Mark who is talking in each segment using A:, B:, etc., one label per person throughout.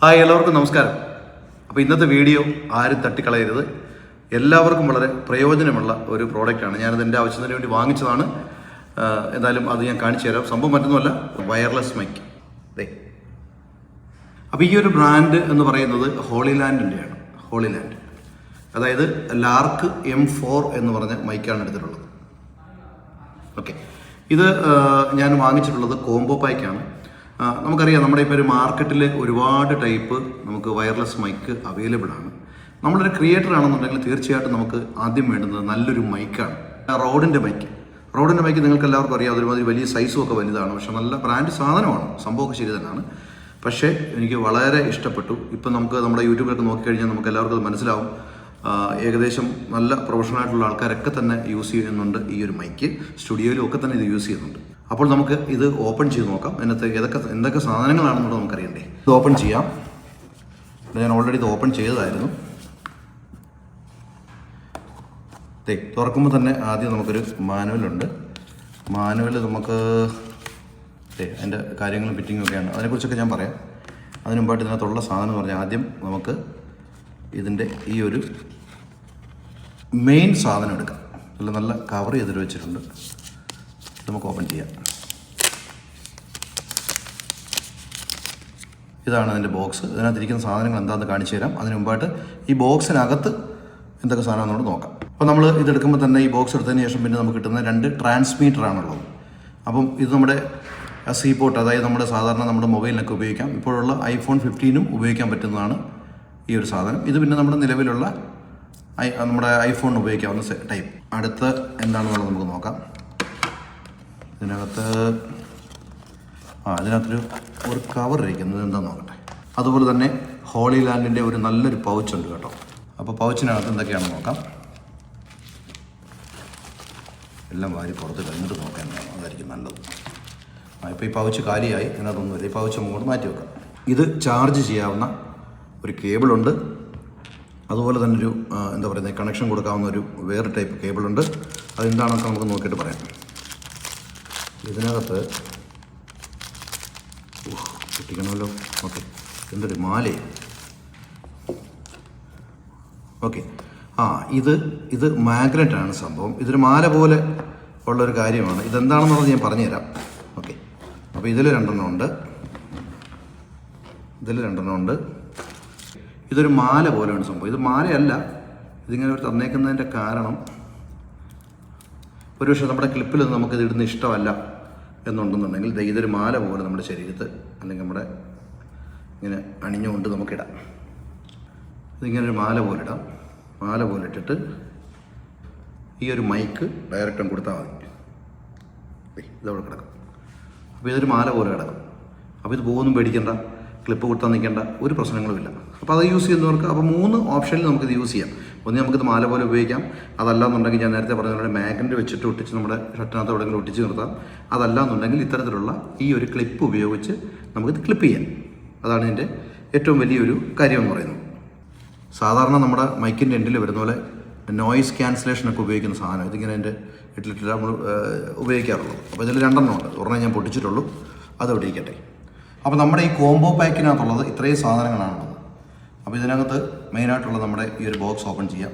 A: Hi എല്ലാവർക്കും നമസ്കാരം. അപ്പോൾ ഇന്നത്തെ വീഡിയോ ആരും തട്ടിക്കളയരുത്. എല്ലാവർക്കും വളരെ പ്രയോജനമുള്ള ഒരു പ്രോഡക്റ്റാണ് ഞാനത് എന്റെ ആവശ്യത്തിന് വേണ്ടി വാങ്ങിച്ചതാണ്. എന്തായാലും അത് ഞാൻ കാണിച്ചു തരാം. സംഭവം മറ്റൊന്നുമല്ല വയർലെസ് മൈക്ക് അതെ അപ്പോൾ ഈ ഒരു ബ്രാൻഡ് എന്ന് പറയുന്നത് ഹോളിലാൻഡിന്റെയാണ് ഹോളിലാൻഡ്. അതായത് ലാർക്ക് എം ഫോർ എന്ന് പറഞ്ഞ മൈക്കാണ് എടുത്തിട്ടുള്ളത്. ഓക്കെ. ഇത് ഞാൻ വാങ്ങിച്ചിട്ടുള്ളത് കോംബോ പായ്ക്കാണ്. നമുക്കറിയാം നമ്മുടെ ഇപ്പോൾ ഒരു മാർക്കറ്റിൽ ഒരുപാട് ടൈപ്പ് നമുക്ക് വയർലെസ് മൈക്ക് അവൈലബിൾ ആണ്. നമ്മളൊരു ക്രിയേറ്റർ ആണെന്നുണ്ടെങ്കിൽ തീർച്ചയായിട്ടും നമുക്ക് ആദ്യം വേണ്ടുന്നത് നല്ലൊരു മൈക്കാണ് റോഡിന്റെ മൈക്ക് റോഡിന്റെ മൈക്ക് നിങ്ങൾക്ക് എല്ലാവർക്കും അറിയാം ഒരുമാതിരി വലിയ സൈസും ഒക്കെ വലുതാണ്. പക്ഷെ നല്ല ബ്രാൻഡ് സാധനമാണ് സംഭവമൊക്കെ ശരി തന്നെയാണ്. പക്ഷേ എനിക്ക് വളരെ ഇഷ്ടപ്പെട്ടു. ഇപ്പം നമുക്ക് നമ്മുടെ യൂട്യൂബിലൊക്കെ നോക്കിക്കഴിഞ്ഞാൽ നമുക്ക് എല്ലാവർക്കും അത് മനസ്സിലാവും. ഏകദേശം നല്ല പ്രൊഫഷണൽ ആയിട്ടുള്ള ആൾക്കാരൊക്കെ തന്നെ യൂസ് ചെയ്യുന്നുണ്ട് ഈ ഒരു മൈക്ക് സ്റ്റുഡിയോയിലും ഒക്കെ തന്നെ ഇത് യൂസ് ചെയ്യുന്നുണ്ട്. അപ്പോൾ നമുക്ക് ഇത് ഓപ്പൺ ചെയ്ത് നോക്കാം. അതിനകത്ത് ഏതൊക്കെ എന്തൊക്കെ സാധനങ്ങളാണെന്നുള്ളത് നമുക്കറിയണ്ടേ. ഇത് ഓപ്പൺ ചെയ്യാം. ഞാൻ ഓൾറെഡി ഇത് ഓപ്പൺ ചെയ്തതായിരുന്നു. ദേ തുറക്കുമ്പോൾ തന്നെ ആദ്യം നമുക്കൊരു മാനുവലുണ്ട് മാനുവൽ നമുക്ക് ദേ അതിന്റെ കാര്യങ്ങളും ഫിറ്റിങ്ങും ഒക്കെയാണ്. അതിനെക്കുറിച്ചൊക്കെ ഞാൻ പറയാം. അതിന് മുമ്പായിട്ട് ഇതിനകത്തുള്ള സാധനം എന്ന് പറഞ്ഞാൽ ആദ്യം നമുക്ക് ഇതിന്റെ ഈ ഒരു മെയിൻ സാധനം എടുക്കാം. നല്ല കവർ ചെയ്തിട്ട് വെച്ചിട്ടുണ്ട്. നമുക്ക് ഓപ്പൺ ചെയ്യാം. ഇതാണ് അതിന്റെ ബോക്സ്. ഇതിനകത്തിരിക്കുന്ന സാധനങ്ങൾ എന്താണെന്ന് കാണിച്ചു തരാം. അതിന് മുമ്പായിട്ട് ഈ ബോക്സിനകത്ത് എന്തൊക്കെ സാധനമാണെന്നോട് നോക്കാം. അപ്പോൾ നമ്മൾ ഇതെടുക്കുമ്പോൾ തന്നെ ഈ ബോക്സ് എടുത്തതിന് ശേഷം പിന്നെ നമുക്ക് കിട്ടുന്ന രണ്ട് ട്രാൻസ്മീറ്റർ ആണുള്ളത് അപ്പം ഇത് നമ്മുടെ സി പോർട്ട് അതായത് നമ്മുടെ സാധാരണ നമ്മുടെ മൊബൈലിനൊക്കെ ഉപയോഗിക്കാം. ഇപ്പോഴുള്ള ഐഫോൺ ഫിഫ്റ്റീനും ഉപയോഗിക്കാൻ പറ്റുന്നതാണ് ഈ ഒരു സാധനം. ഇത് പിന്നെ നമ്മുടെ നിലവിലുള്ള ഐ നമ്മുടെ ഐഫോൺ ഉപയോഗിക്കാവുന്ന ടൈപ്പ്. അടുത്ത എന്താണെന്നുള്ളത് നമുക്ക് നോക്കാം. ഇതിനകത്ത് ആ അതിനകത്തൊരു ഒരു കവർ ഇരിക്കുന്നത് എന്താന്ന് നോക്കട്ടെ. അതുപോലെ തന്നെ ഹോളി ലാൻഡിന്റെ ഒരു നല്ലൊരു പൗച്ച് ഉണ്ട് കേട്ടോ. അപ്പോൾ പൗച്ചിനകത്ത് എന്തൊക്കെയാണെന്ന് നോക്കാം. എല്ലാം വാരി പുറത്ത് കണ്ടിട്ട് നോക്കാൻ അതായിരിക്കും നല്ലത്. ഇപ്പോൾ ഈ പൗച്ച് കാലിയായി. ഇതിനകത്തൊന്നുമില്ല ഈ പൗച്ച് അങ്ങോട്ട് മാറ്റി വെക്കാം. ഇത് ചാർജ് ചെയ്യാവുന്ന ഒരു കേബിളുണ്ട് അതുപോലെ തന്നെ ഒരു എന്താ പറയുന്നത് കണക്ഷൻ കൊടുക്കാവുന്ന ഒരു വേറെ ടൈപ്പ് കേബിളുണ്ട് അതെന്താണെന്നൊക്കെ നമുക്ക് നോക്കിയിട്ട് പറയാം. ഇതിനകത്ത് ഉഫ്, പൊട്ടിക്കണമല്ലോ ഓക്കെ. എന്തൊരു മാല ഓക്കെ. ആ ഇത് ഇത് മാഗ്നറ്റ് ആണ് സംഭവം. ഇതൊരു മാല പോലെ ഉള്ളൊരു കാര്യമാണ്. ഇതെന്താണെന്നുള്ളത് ഞാൻ പറഞ്ഞുതരാം. ഓക്കെ. അപ്പോൾ ഇതിൽ രണ്ടെണ്ണം ഉണ്ട്. ഇതിൽ രണ്ടെണ്ണം ഉണ്ട്. ഇതൊരു മാല പോലെയാണ് സംഭവം. ഇത് മാലയല്ല. ഇതിങ്ങനെ ഒരു തന്നേക്കുന്നതിന്റെ കാരണം ഒരു പക്ഷേ നമ്മുടെ ക്ലിപ്പിൽ നമുക്കിത് ഇടുന്ന ഇഷ്ടമല്ല. എന്നുണ്ടെന്നുണ്ടെങ്കിൽ ഇതൊരു മാല പോലെ നമ്മുടെ ശരീരത്ത് അല്ലെങ്കിൽ നമ്മുടെ ഇങ്ങനെ അണിഞ്ഞുകൊണ്ട് നമുക്കിടാം. ഇതിങ്ങനെ ഒരു മാല പോലെ ഇടാം. മാല പോലെ ഇട്ടിട്ട് ഈ ഒരു മൈക്ക് ഡയറക്റ്റ് കൊടുത്താൽ മതി. ഇതവിടെ കിടക്കും. അപ്പോൾ ഇതൊരു മാല പോലെ കിടക്കും. അപ്പോൾ ഇത് പോകുന്നു പേടിക്കേണ്ട. ക്ലിപ്പ് കൊടുത്താൽ നിൽക്കേണ്ട. ഒരു പ്രശ്നങ്ങളുമില്ല അപ്പോൾ അത് യൂസ് ചെയ്യുന്നവർക്ക് അപ്പോൾ മൂന്ന് ഓപ്ഷനിൽ നമുക്കിത് യൂസ് ചെയ്യാം. ഒന്ന് നമുക്കിത് മാല പോലെ ഉപയോഗിക്കാം. അതല്ല എന്നുണ്ടെങ്കിൽ ഞാൻ നേരത്തെ പറഞ്ഞ പോലെ മാഗ്നറ്റ് വെച്ചിട്ട് ഒട്ടിച്ച് നമ്മുടെ ഷർട്ടിനകത്ത് എവിടെയെങ്കിലും ഒട്ടിച്ച് നിർത്താം. അതല്ല എന്നുണ്ടെങ്കിൽ ഇത്തരത്തിലുള്ള ഈ ഒരു ക്ലിപ്പ് ഉപയോഗിച്ച് നമുക്കിത് ക്ലിപ്പ് ചെയ്യാം. അതാണ് ഇതിന്റെ ഏറ്റവും വലിയൊരു കാര്യം എന്ന് പറയുന്നത്. സാധാരണ നമ്മുടെ മൈക്കിന്റെ എൻഡിൽ വരുന്ന പോലെ നോയിസ് ക്യാൻസലേഷനൊക്കെ ഉപയോഗിക്കുന്ന സാധനം ഇതിങ്ങനെ എന്റെ വീട്ടിലിട്ടില്ല നമ്മൾ ഉപയോഗിക്കാറുള്ളൂ അപ്പോൾ ഇതിൽ രണ്ടെണ്ണം ഉണ്ട്. ഒരെണ്ണം ഞാൻ പൊട്ടിച്ചിട്ടുള്ളൂ. അത് ഇവിടെ ഇരിക്കട്ടെ. അപ്പോൾ നമ്മുടെ ഈ കോംബോ പാക്കിനകത്തുള്ളത് ഇത്രയും സാധനങ്ങളാണുള്ളത് അപ്പോൾ ഇതിനകത്ത് മെയിനായിട്ടുള്ള നമ്മുടെ ഈ ഒരു ബോക്സ് ഓപ്പൺ ചെയ്യാം.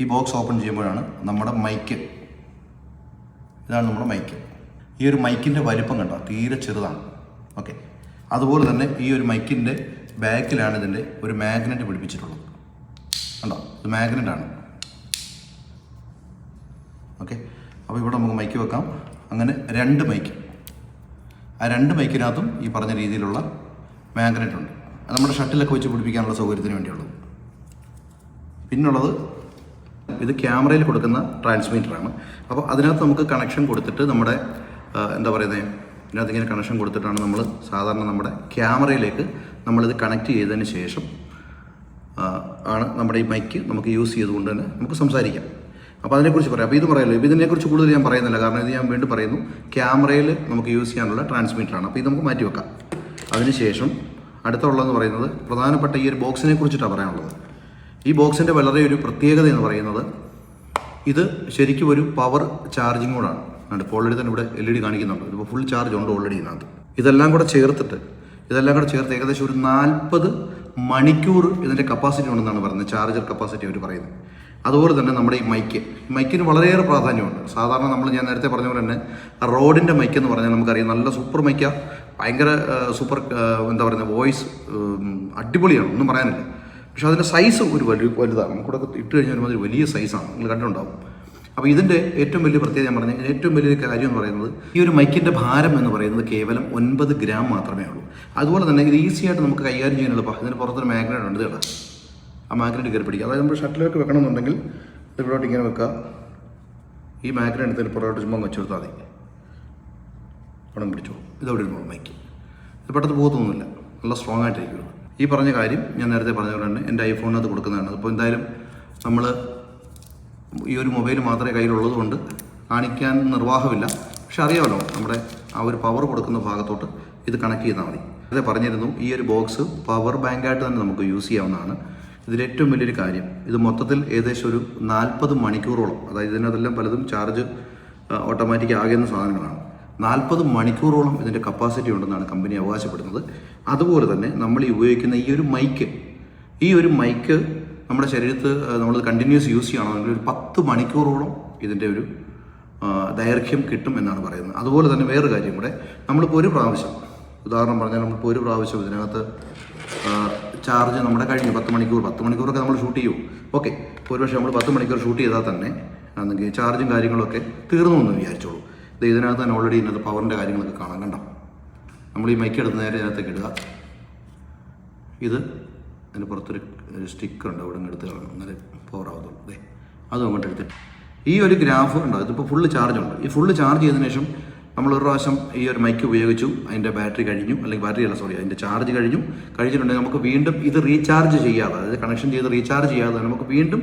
A: ഈ ബോക്സ് ഓപ്പൺ ചെയ്യുമ്പോഴാണ് നമ്മുടെ മൈക്ക് ഇതാണ് നമ്മുടെ മൈക്ക് ഈ ഒരു മൈക്കിന്റെ വലിപ്പം കണ്ടോ? തീരെ ചെറുതാണ്. ഓക്കെ അതുപോലെ തന്നെ ഈ ഒരു മൈക്കിന്റെ ബാക്കിലാണ് ഇതിന്റെ ഒരു മാഗ്നറ്റ് പിടിപ്പിച്ചിട്ടുള്ളത്. കണ്ടോ? ഇത് മാഗ്നറ്റ് ആണ്. ഓക്കെ അപ്പോൾ ഇവിടെ നമുക്ക് മൈക്ക് വെക്കാം. അങ്ങനെ രണ്ട് മൈക്ക് ആ രണ്ട് മൈക്കിനകത്തും ഈ പറഞ്ഞ രീതിയിലുള്ള മാഗ്നറ്റ് ഉണ്ട്. നമ്മുടെ ഷട്ടിലൊക്കെ വെച്ച് പിടിപ്പിക്കാനുള്ള സൗകര്യത്തിന് വേണ്ടിയുള്ളത് പിന്നുള്ളത് ഇത് ക്യാമറയിൽ കൊടുക്കുന്ന ട്രാൻസ്മീറ്ററാണ്. അപ്പോൾ അതിനകത്ത് നമുക്ക് കണക്ഷൻ കൊടുത്തിട്ട് നമ്മുടെ എന്താ പറയുന്നത് ഇതിനകത്ത് ഇങ്ങനെ കണക്ഷൻ കൊടുത്തിട്ടാണ് നമ്മൾ സാധാരണ നമ്മുടെ ക്യാമറയിലേക്ക് നമ്മളിത് കണക്ട് ചെയ്തതിന് ശേഷം ആണ് നമ്മുടെ ഈ മൈക്ക് നമുക്ക് യൂസ് ചെയ്തുകൊണ്ട് തന്നെ നമുക്ക് സംസാരിക്കാം. അപ്പോൾ അതിനെക്കുറിച്ച് പറയാം. അപ്പോൾ ഇത് പറയാമല്ലോ ഇപ്പോൾ ഇതിനെക്കുറിച്ച് കൂടുതൽ ഞാൻ പറയുന്നില്ല. കാരണം ഇത് ഞാൻ വീണ്ടും പറയുന്നു. ക്യാമറയിൽ നമുക്ക് യൂസ് ചെയ്യാനുള്ള ട്രാൻസ്മീറ്ററാണ്. അപ്പോൾ ഇത് നമുക്ക് മാറ്റി വെക്കാം അതിനുശേഷം അടുത്തുള്ളതെന്ന് പറയുന്നത് പ്രധാനപ്പെട്ട ഈ ഒരു ബോക്സിനെ കുറിച്ചിട്ടാണ് പറയാനുള്ളത്. ഈ ബോക്സിന്റെ വളരെ ഒരു പ്രത്യേകത എന്ന് പറയുന്നത് ഇത് ശരിക്കും ഒരു പവർ ചാർജിങ് കൂടാണ് അതുകൊണ്ട് ഇപ്പോൾ ഓൾറെഡി തന്നെ ഇവിടെ എൽ ഇ ഡി കാണിക്കുന്നുണ്ട്. ഇതിപ്പോൾ ഫുൾ ചാർജ് ഉണ്ട് ഓൾറെഡി ഇതിനകത്ത്. ഇതെല്ലാം കൂടെ ചേർത്തിട്ട് ഇതെല്ലാം കൂടെ ചേർത്ത് ഏകദേശം ഒരു നാൽപ്പത് മണിക്കൂർ ഇതിന്റെ കപ്പാസിറ്റി ഉണ്ടെന്നാണ് പറയുന്നത്. ചാർജർ കപ്പാസിറ്റി അവർ പറയുന്നത്. അതുപോലെ തന്നെ നമ്മുടെ ഈ മൈക്ക്. മൈക്കിന് വളരെയേറെ പ്രാധാന്യമുണ്ട്. സാധാരണ നമ്മൾ ഞാൻ നേരത്തെ പറഞ്ഞ പോലെ തന്നെ റോഡിന്റെ മൈക്ക് എന്ന് പറഞ്ഞാൽ നമുക്കറിയാം. നല്ല സൂപ്പർ മൈക്ക. ഭയങ്കര സൂപ്പർ എന്താ പറയുന്നത് വോയിസ് അടിപൊളിയാണ്. ഒന്നും പറയാനില്ല. പക്ഷേ അതിന്റെ സൈസ് ഒരു വലിയ വലുതാണ്. നമുക്കിവിടെ ഇട്ട് കഴിഞ്ഞാൽ ഒരുമാതിരി വലിയ സൈസാണ്. നിങ്ങൾ കണ്ടിട്ടുണ്ടാവും. അപ്പോൾ ഇതിന്റെ ഏറ്റവും വലിയ പ്രത്യേകത ഞാൻ പറഞ്ഞ ഏറ്റവും വലിയൊരു കാര്യം എന്ന് പറയുന്നത് ഈ ഒരു മൈക്കിന്റെ ഭാരം എന്ന് പറയുന്നത് കേവലം ഒൻപത് ഗ്രാം മാത്രമേ ഉള്ളൂ. അതുപോലെ തന്നെ ഇത് ഈസിയായിട്ട് നമുക്ക് കൈകാര്യം ചെയ്യാൻ എളുപ്പം ഇതിന് പുറത്തൊരു മാഗ്നറ്റ് ഉണ്ട്. കേട്ടോ ആ മാഗ്നറ്റ് കയറി പിടിക്കുക. അതായത് നമ്മൾ ഷട്ടിലേക്ക് വെക്കണമെന്നുണ്ടെങ്കിൽ ഇവിടോട്ട് ഇങ്ങനെ വെക്കുക. ഈ മാഗ്നറ്റ് എടുത്തതിന് പുറകോട്ട് ചുമ്മാ വെച്ച് കൊടുത്താൽ മതി. പണം പിടിച്ചോ. ഇതവിടെ ഇരുന്നോളൂ മൈക്ക്. ഇത് പെട്ടെന്ന് പോകത്തൊന്നുമില്ല. നല്ല സ്ട്രോങ് ആയിട്ടിരിക്കും ഈ പറഞ്ഞ കാര്യം ഞാൻ നേരത്തെ പറഞ്ഞ പോലെ തന്നെ എന്റെ ഐഫോണിനകത്ത് കൊടുക്കുന്നതാണ്. അപ്പോൾ എന്തായാലും നമ്മൾ ഈ ഒരു മൊബൈൽ മാത്രമേ കയ്യിലുള്ളത് കൊണ്ട് കാണിക്കാൻ നിർവാഹമില്ല. പക്ഷെ അറിയാമല്ലോ നമ്മുടെ ആ ഒരു പവർ കൊടുക്കുന്ന ഭാഗത്തോട്ട് ഇത് കണക്ട് ചെയ്താൽ മതി. അതെ പറഞ്ഞിരുന്നു ഈ ഒരു ബോക്സ് പവർ ബാങ്കായിട്ട് തന്നെ നമുക്ക് യൂസ് ചെയ്യാവുന്നതാണ്. ഇതിൽ ഏറ്റവും വലിയൊരു കാര്യം. ഇത് മൊത്തത്തിൽ ഏകദേശം ഒരു നാൽപ്പത് മണിക്കൂറോളം അതായത് ഇതിനകത്തെല്ലാം പലതും ചാർജ് ഓട്ടോമാറ്റിക് ആകുന്ന സാധനങ്ങളാണ്. നാൽപ്പത് മണിക്കൂറോളം ഇതിന്റെ കപ്പാസിറ്റി ഉണ്ടെന്നാണ് കമ്പനി അവകാശപ്പെടുന്നത്. അതുപോലെ തന്നെ നമ്മൾ ഈ ഉപയോഗിക്കുന്ന ഈ ഒരു മൈക്ക് ഈ ഒരു മൈക്ക് നമ്മുടെ ശരീരത്ത് നമ്മൾ കണ്ടിന്യൂസ് യൂസ് ചെയ്യണമെങ്കിൽ ഒരു പത്ത് മണിക്കൂറോളം ഇതിന്റെ ഒരു ദൈർഘ്യം കിട്ടും എന്നാണ് പറയുന്നത്. അതുപോലെ തന്നെ വേറൊരു കാര്യം കൂടെ നമ്മളിപ്പോൾ ഒരു പ്രാവശ്യം ഉദാഹരണം പറഞ്ഞാൽ നമ്മളിപ്പോൾ ഒരു പ്രാവശ്യം ഇതിനകത്ത് ചാർജ് നമ്മുടെ കഴിഞ്ഞു. പത്ത് മണിക്കൂർ. പത്ത് മണിക്കൂറൊക്കെ നമ്മൾ ഷൂട്ട് ചെയ്യൂ. ഓക്കെ ഒരു പക്ഷേ നമ്മൾ പത്ത് മണിക്കൂർ ഷൂട്ട് ചെയ്താൽ തന്നെ അല്ലെങ്കിൽ ചാർജും കാര്യങ്ങളൊക്കെ തീർന്നു എന്ന് വിചാരിച്ചോളൂ. ഇത് ഇതിനകത്ത് തന്നെ ഓൾറെഡി ഇന്നത്തെ പവറിന്റെ കാര്യങ്ങളൊക്കെ കാണാൻ കണ്ടോ? നമ്മൾ ഈ മൈക്ക് എടുത്ത് നേരെ ഇതിനകത്തേക്ക് ഇടുക. ഇത് അതിന് പുറത്തൊരു സ്റ്റിക്കർ ഉണ്ട്. അവിടെ എടുത്ത് കാണും എന്നാലേ പവർ ആവത്തുള്ളൂ. അതെ അതും എടുത്തിട്ട്. ഈ ഒരു ഗ്രാഫ് ഉണ്ടോ? ഇതിപ്പോൾ ഫുള്ള് ചാർജ് ഉണ്ട്? ഈ ഫുള്ള് ചാർജ് ചെയ്തതിനു ശേഷം നമ്മൾ ഒരു പ്രാവശ്യം ഈ ഒരു മൈക്ക് ഉപയോഗിച്ചു അതിന്റെ ബാറ്ററി കഴിഞ്ഞു അല്ലെങ്കിൽ ബാറ്ററി അല്ല സോറി അതിന്റെ ചാർജ് കഴിഞ്ഞു. കഴിഞ്ഞിട്ടുണ്ടെങ്കിൽ നമുക്ക് വീണ്ടും ഇത് റീചാർജ് ചെയ്യാതെ അതായത് കണക്ഷൻ ചെയ്ത് റീചാർജ് ചെയ്യാതെ നമുക്ക് വീണ്ടും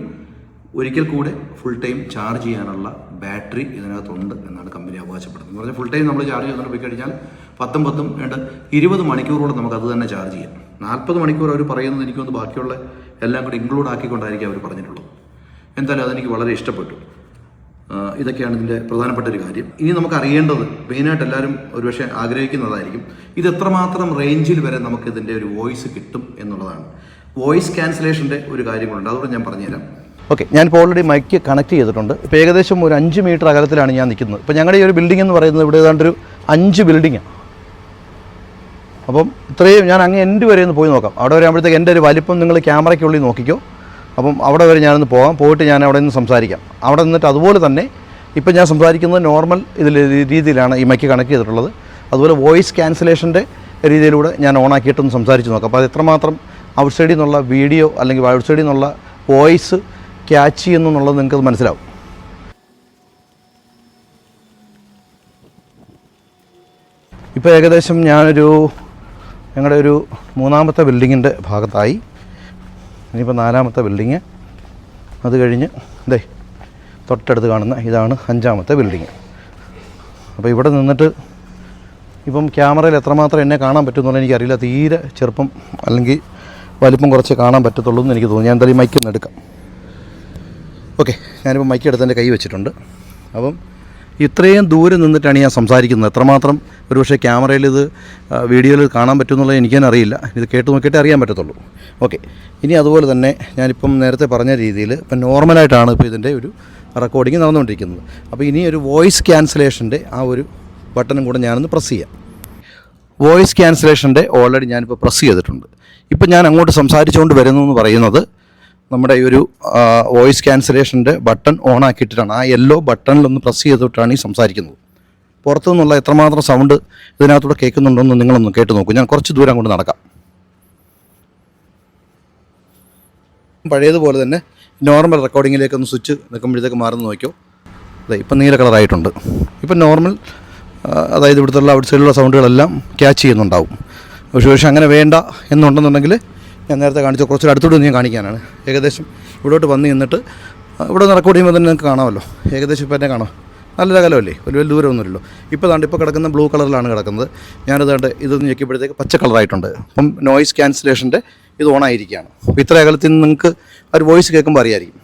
A: ഒരിക്കൽ കൂടെ ഫുൾ ടൈം ചാർജ് ചെയ്യാനുള്ള ബാറ്ററി ഇതിനകത്തുണ്ട് എന്നാണ് കമ്പനി അവകാശപ്പെടുന്നത്. എന്ന് പറഞ്ഞാൽ ഫുൾ ടൈം നമ്മൾ ചാർജ് ചെയ്തുകൊണ്ട് പോയി കഴിഞ്ഞാൽ പത്തും പത്തും വേണ്ട ഇരുപത് മണിക്കൂറോളം നമുക്ക് അത് തന്നെ ചാർജ് ചെയ്യാം. നാൽപ്പത് മണിക്കൂർ അവർ പറയുന്നത് എനിക്കൊന്ന് ബാക്കിയുള്ള എല്ലാം കൂടി ഇൻക്ലൂഡ് ആക്കിക്കൊണ്ടായിരിക്കും അവർ പറഞ്ഞിട്ടുള്ളത്. എന്തായാലും അതെനിക്ക് വളരെ ഇഷ്ടപ്പെട്ടു. ഇതൊക്കെയാണ് ഇതിന്റെ പ്രധാനപ്പെട്ട ഒരു കാര്യം. ഇനി നമുക്ക് അറിയേണ്ടത് മെയിനായിട്ട് എല്ലാവരും ഒരുപക്ഷെ ആഗ്രഹിക്കുന്നതായിരിക്കും ഇത് എത്രമാത്രം റേഞ്ചിൽ വരെ നമുക്ക് ഇതിന്റെ ഒരു വോയിസ് കിട്ടും എന്നുള്ളതാണ്. വോയിസ് ക്യാൻസലേഷന്റെ ഒരു കാര്യങ്ങളുണ്ട്. അതുകൊണ്ട് ഞാൻ പറഞ്ഞുതരാം. ഓക്കെ ഞാനിപ്പോൾ ഓൾറെഡി മൈക്ക് കണക്ട് ചെയ്തിട്ടുണ്ട്. ഇപ്പോൾ ഏകദേശം ഒരു അഞ്ച് മീറ്റർ അകലത്തിലാണ് ഞാൻ നിൽക്കുന്നത്. ഇപ്പോൾ ഞങ്ങളുടെ ഈ ഒരു ബിൽഡിംഗ് എന്ന് പറയുന്നത് ഇവിടെ ഏതാണ്ട് ഒരു അഞ്ച് ബിൽഡിങ്ങാണ് അപ്പം ഇത്രയും ഞാൻ അങ്ങ് എന്റെ വരെ ഒന്ന് പോയി നോക്കാം. അവിടെ വരെ ആകുമ്പോഴത്തേക്ക് എന്റെ ഒരു വലിപ്പം നിങ്ങൾ ക്യാമറയ്ക്കുള്ളിൽ നോക്കിക്കോ. അപ്പം അവിടെ വരെ ഞാനൊന്ന് പോകാം പോയിട്ട് ഞാൻ അവിടെ നിന്ന് സംസാരിക്കാം. അവിടെ നിന്നിട്ട് അതുപോലെ തന്നെ ഇപ്പം ഞാൻ സംസാരിക്കുന്നത് നോർമൽ ഇതിൽ രീതിയിലാണ് ഈ മൈക്ക് കണക്ട് ചെയ്തിട്ടുള്ളത്. അതുപോലെ വോയിസ് ക്യാൻസലേഷന്റെ രീതിയിലൂടെ ഞാൻ ഓണാക്കിയിട്ടൊന്ന് സംസാരിച്ച് നോക്കാം. അപ്പോൾ അത് എത്രമാത്രം ഔട്ട് സൈഡിൽ നിന്നുള്ള വീഡിയോ അല്ലെങ്കിൽ ഔട്ട് സൈഡിൽ നിന്നുള്ള വോയിസ് ക്യാച്ച് എന്നുള്ളത് നിങ്ങൾക്ക് മനസ്സിലാവും. ഇപ്പോൾ ഏകദേശം ഞാനൊരു ഞങ്ങളുടെ ഒരു മൂന്നാമത്തെ ബിൽഡിങ്ങിന്റെ ഭാഗത്തായി ഇനിയിപ്പോൾ നാലാമത്തെ ബിൽഡിങ് അത് കഴിഞ്ഞ് ദേ തൊട്ടടുത്ത് കാണുന്ന ഇതാണ് അഞ്ചാമത്തെ ബിൽഡിങ് അപ്പോൾ ഇവിടെ നിന്നിട്ട് ഇപ്പം ക്യാമറയിൽ എത്രമാത്രം എന്നെ കാണാൻ പറ്റുമെന്നുള്ള എനിക്കറിയില്ല. തീരെ ചെറുപ്പം അല്ലെങ്കിൽ വലിപ്പം കുറച്ച് കാണാൻ പറ്റത്തുള്ളൂ എന്ന് എനിക്ക് തോന്നുന്നു. ഞാൻ എന്തായാലും നിന്ന് എടുക്കാം. ഓക്കെ ഞാനിപ്പോൾ മൈക്ക് എടുത്ത് എന്റെ കൈ വെച്ചിട്ടുണ്ട്. അപ്പം ഇത്രയും ദൂരെ നിന്നിട്ടാണ് ഞാൻ സംസാരിക്കുന്നത്. എത്രമാത്രം ഒരുപക്ഷെ ക്യാമറയിൽ ഇത് വീഡിയോയിൽ കാണാൻ പറ്റുമെന്നുള്ളത് എനിക്ക് തന്നെ അറിയില്ല. ഇത് കേട്ട് നോക്കിയിട്ട് അറിയാൻ പറ്റത്തുള്ളൂ. ഓക്കെ. ഇനി അതുപോലെ തന്നെ ഞാനിപ്പം നേരത്തെ പറഞ്ഞ രീതിയിൽ ഇപ്പം നോർമലായിട്ടാണ് ഇപ്പോൾ ഇതിന്റെ ഒരു റെക്കോർഡിങ് നടന്നുകൊണ്ടിരിക്കുന്നത്. അപ്പോൾ ഇനി ഒരു വോയിസ് ക്യാൻസലേഷന്റെ ആ ഒരു ബട്ടണും കൂടെ ഞാനൊന്ന് പ്രസ് ചെയ്യാം. വോയിസ് ക്യാൻസലേഷന്റെ ഓൾറെഡി ഞാനിപ്പോൾ പ്രസ് ചെയ്തിട്ടുണ്ട്. ഇപ്പം ഞാൻ അങ്ങോട്ട് സംസാരിച്ചുകൊണ്ട് വരുന്നു എന്ന് പറയുന്നത് നമ്മുടെ ഈ ഒരു വോയിസ് ക്യാൻസലേഷന്റെ ബട്ടൺ ഓൺ ആക്കിയിട്ടാണ് ആ യെല്ലോ ബട്ടണിലൊന്ന് പ്രസ് ചെയ്തിട്ടാണ് ഈ സംസാരിക്കുന്നത്. പുറത്തു നിന്നുള്ള എത്രമാത്രം സൗണ്ട് ഇതിനകത്തൂടെ കേൾക്കുന്നുണ്ടോയെന്ന് നിങ്ങളൊന്ന് കേട്ട് നോക്കൂ. ഞാൻ കുറച്ച് ദൂരം കൊണ്ട് നടക്കാം. പഴയതുപോലെ തന്നെ നോർമൽ റെക്കോർഡിങ്ങിലേക്ക് ഒന്ന് സ്വിച്ച് നിൽക്കുമ്പോഴത്തേക്ക് മാറുന്ന നോക്കിയോ. അതെ ഇപ്പം നീല കളറായിട്ടുണ്ട് ഇപ്പം നോർമൽ അതായത് ഇവിടുത്തെ ഔട്ട് സൈഡിലുള്ള സൗണ്ടുകളെല്ലാം ക്യാച്ച് ചെയ്യുന്നുണ്ടാവും. പക്ഷേ പക്ഷേ അങ്ങനെ വേണ്ട എന്നുണ്ടെന്നുണ്ടെങ്കിൽ ഞാൻ നേരത്തെ കാണിച്ച കുറച്ചുകൂടെ അടുത്തോട്ട് ഞാൻ കാണിക്കാനാണ്. ഏകദേശം ഇവിടോട്ട് വന്ന് നിന്നിട്ട് ഇവിടെ നിന്ന് റെക്കോർഡ് ചെയ്യുമ്പോൾ തന്നെ നിങ്ങൾക്ക് കാണാമല്ലോ. ഏകദേശം ഇപ്പം എന്നെ കാണാം. നല്ല അകലമല്ലേ? വലിയ വലിയ ദൂരമൊന്നുമില്ലല്ലോ ഇപ്പോൾ ദാണ്ട് ഇപ്പോൾ കിടക്കുന്ന ബ്ലൂ കളറിലാണ് കിടക്കുന്നത്. ഞാനത് കണ്ട് ഇതൊന്ന് ഞെക്കിയപ്പോഴത്തേക്ക് പച്ച കളറായിട്ടുണ്ട്. അപ്പം നോയിസ് ക്യാൻസലേഷന്റെ ഇത് ഓണായിരിക്കുകയാണ് അപ്പോൾ ഇത്ര അകലത്തിൽ നിന്ന് നിങ്ങൾക്ക് ഒരു വോയിസ് കേൾക്കുമ്പോൾ അറിയായിരിക്കും.